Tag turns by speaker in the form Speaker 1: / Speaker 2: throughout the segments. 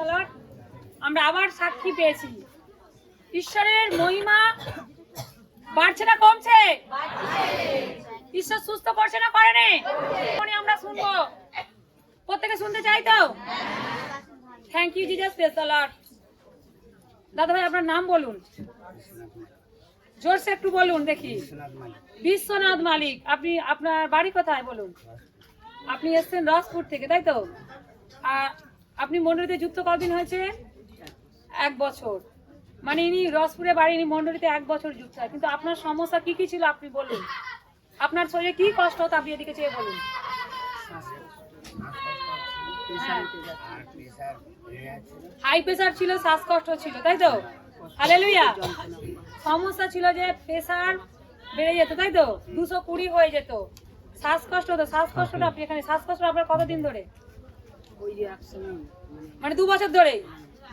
Speaker 1: প্রেসালট আমরা আবার সাক্ষী পেয়েছি। ঈশ্বরের মহিমা বাড়ছে না, কমছে? ঈশ্বর সুস্থ করছে না, করেনি? আমরা শুনব। প্রত্যেকে শুনতে চাই তো? থ্যাংক ইউ জিজাস প্রেসালট দাদা ভাই আপনার নাম বলুন। জোরসে একটু বলুন, দেখি। বিশ্বনাথ মালিক, আপনি, আপনার বাড়ি কোথায়, বলুন? আপনি এসছেন রসপুর থেকে, তাই তো? আর আপনি মন্ডলীতে যুক্ত কদিন হয়েছে? এক বছর। মানে ইনি রসপুরে বাড়ি, ইনি মন্ডলীতে এক বছর যুক্ত হয়। কিন্তু আপনার সমস্যা কি কি ছিল আপনি বলুন। আপনার শরীরে কি কষ্ট হতো আপনি এদিকে চেয়ে বলুন। হাই প্রেসার ছিল, শ্বাসকষ্ট ছিল, তাই তো? হালেলুয়া সমস্যা ছিল যে প্রেসার বেড়ে যেত, তাই তো? দুশো কুড়ি হয়ে যেত। শ্বাসকষ্ট হতো, শ্বাসকষ্টটা আপনি এখানে শ্বাসকষ্ট আপনার কতদিন ধরে? মানে দু বছর ধরে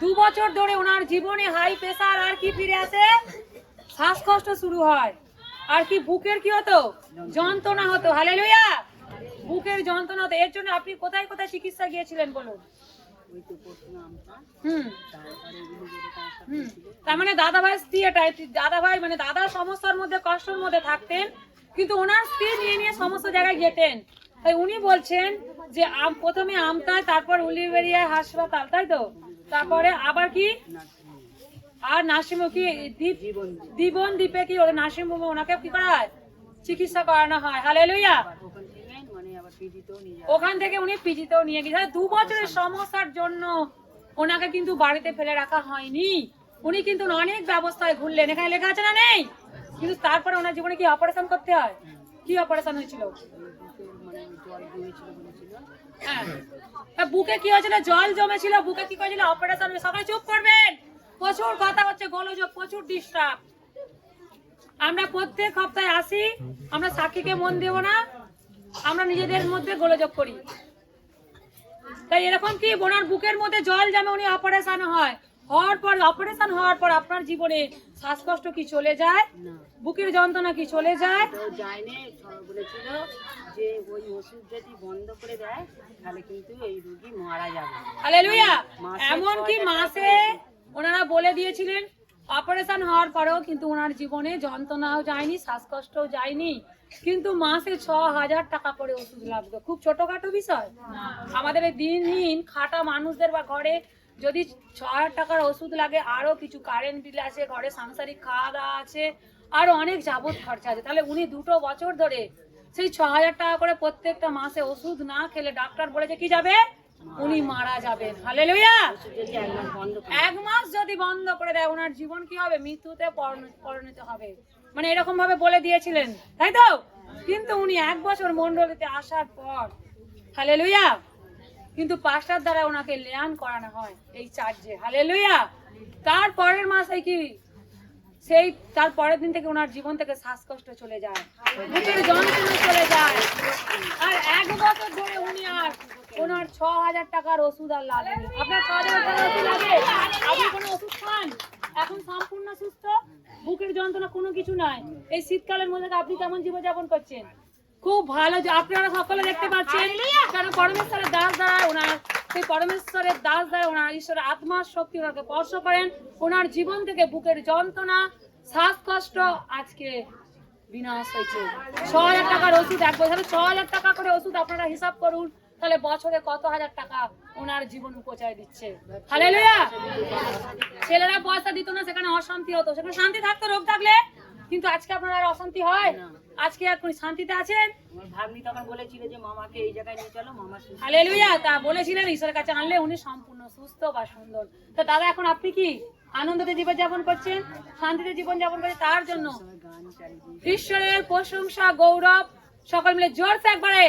Speaker 1: দু বছর ধরে ওনার জীবনে হাই প্রেসার আর কি ফিরে আসে? শ্বাসকষ্ট শুরু হয়। আর কি বুকের কি হতো? যন্ত্রণা হতো। হালেলুয়া বুকের যন্ত্রণা হতো। এর জন্য আপনি কোথায় কোথায় চিকিৎসা গিয়েছিলেন বলুন? তার মানে দাদা ভাই স্ত্রী এটাই দাদা ভাই মানে দাদার সমস্যার মধ্যে কষ্টের মধ্যে থাকতেন। কিন্তু ওনার স্ত্রী নিয়ে নিয়ে সমস্ত জায়গায় যেতেন। তাই উনি বলছেন যে আম- প্রথমে আমতায় তারপর উলিবেরিয়া হাসপাতাল, তাই তো? তারপরে আবার কি? আর নার্সিংহোম কি দ্বীপ জীবন দ্বীপে কি ওদের নার্সিংহোম ওনাকে কি করা হয়? চিকিৎসা করানো হয়। হালে লইয়া ওখান থেকে উনি পিজিতেও নিয়ে গেছে। দু বছরের সমস্যার জন্য ওনাকে কিন্তু বাড়িতে ফেলে রাখা হয়নি। উনি কিন্তু অনেক ব্যবস্থায় ঘুরলেন। এখানে লেখা আছে না নেই? কিন্তু তারপরে ওনার জীবনে কি অপারেশন করতে হয়? কি অপারেশন হয়েছিল? হ্যাঁ বুকে কি হয়েছিল? জল জমেছিল, বুকে কি করেছিল? অপারেশন সবাই চুপ করবেন। প্রচুর কথা হচ্ছে, গোলযোগ, প্রচুর ডিস্টার্ব আমরা প্রত্যেক সপ্তাহে আসি, আমরা সাক্ষীকে মন দেব না, আমরা নিজেদের মধ্যে গোলযোগ করি। তাই এরকম কি? বোনার বুকের মধ্যে জল জমে উনি অপারেশন হয়। হওয়ার পর অপারেশন হওয়ার পর আপনার জীবনে শ্বাসকষ্ট কি চলে যায়? বুকের যন্ত্রণা কি চলে যায়?
Speaker 2: তো যায়নি সবাই বলেছিল যে ওই ওষুধ যদি বন্ধ করে দেয় তাহলে কিন্তু এই রুগী মারা যাবে।
Speaker 1: হালেলুয়া!
Speaker 2: মাসে
Speaker 1: এমন কি মাসে ওনারা বলে দিয়েছিলেন অপারেশন হওয়ার পরেও কিন্তু ওনার জীবনে যন্ত্রণাও যায়নি শ্বাসকষ্টও যায়নি কিন্তু মাসে ছ হাজার টাকা করে ওষুধ লাগতো খুব ছোটখাটো বিষয়। আমাদের দিন দিন খাটা মানুষদের বা ঘরে যদি ছ হাজার টাকার ওষুধ লাগে, আরও কিছু কারেন্ট বিল আছে, ঘরে সাংসারিক খাওয়া দাওয়া আছে, আরও অনেক যাবত খরচা আছে। তাহলে উনি দুটো বছর ধরে সেই ছ হাজার টাকা করে প্রত্যেকটা মাসে ওষুধ না খেলে ডাক্তার বলেছে, কি যাবে? উনি মারা যাবেন।
Speaker 2: একবার বন্ধ
Speaker 1: এক মাস যদি বন্ধ করে দেয়, ওনার জীবন কি হবে? মৃত্যুতে পরিণ- পরিণত হবে। মানে এরকম ভাবে বলে দিয়েছিলেন, তাই তো? কিন্তু উনি এক বছর মন্ডলীতে আসার পর হালেলুয়া কিন্তু পাস্টার দ্বারা ওনাকে লেয়ান করানো হয় এই চার্জে হালেলুয়া! তার পরের মাসে কি? সেই, তার পরের দিন থেকে ওনার জীবন থেকে শ্বাসকষ্ট চলে যায়। বুকের যন্ত্রণা চলে যায়। আর এক বছর ধরে উনি আর ওনার ছ হাজার টাকার ওষুধ আর লাগেনি আপনার ছ হাজার টাকার ওষুধ লাগে আপনি কোনো ওষুধ খান? এখন সম্পূর্ণ সুস্থ, বুকের যন্ত্রণা কোনো কিছু নাই। এই শীতকালের মধ্যে আপনি কেমন জীবনযাপন করছেন? খুব ভালো যে আপনারা সকলে দেখতে পাচ্ছেন। কারণ পরমেশ্বরের দাস দ্বারা ওনার সেই পরমেশ্বরের দাস দ্বারা ওনার ঈশ্বরের আত্মার শক্তি ওনাকে স্পর্শ করেন। ওনার জীবন থেকে বুকের যন্ত্রণা শ্বাসকষ্ট আজকে বিনাশ হয়েছে। ছ হাজার টাকার ওষুধ এক বছরে ছ হাজার টাকা করে ওষুধ আপনারা হিসাব করুন। তাহলে বছরে কত হাজার টাকা ওনার জীবন উপচয় দিচ্ছে। ছেলেরা পয়সা দিত না সেখানে অশান্তি হতো। সেখানে শান্তি থাকতো রোগ থাকলে। কিন্তু আজকে আপনার আর অশান্তি হয়? আজকে এখন শান্তিতে আছেন?
Speaker 2: ভাগ্নি তখন বলেছিল যে মামাকে এই জায়গায় নিয়ে চলো মামা
Speaker 1: হালেলুয়া তা বলেছিলেন ঈশ্বরের কাছে আনলে উনি সম্পূর্ণ সুস্থ বা সুন্দর। তো দাদা এখন আপনি কি আনন্দতে জীবন যাপন করছেন? শান্তিতে জীবন যাপন করছেন তার জন্য? ঈশ্বরের প্রশংসা গৌরব সকল মিলে জোরসে একবারে।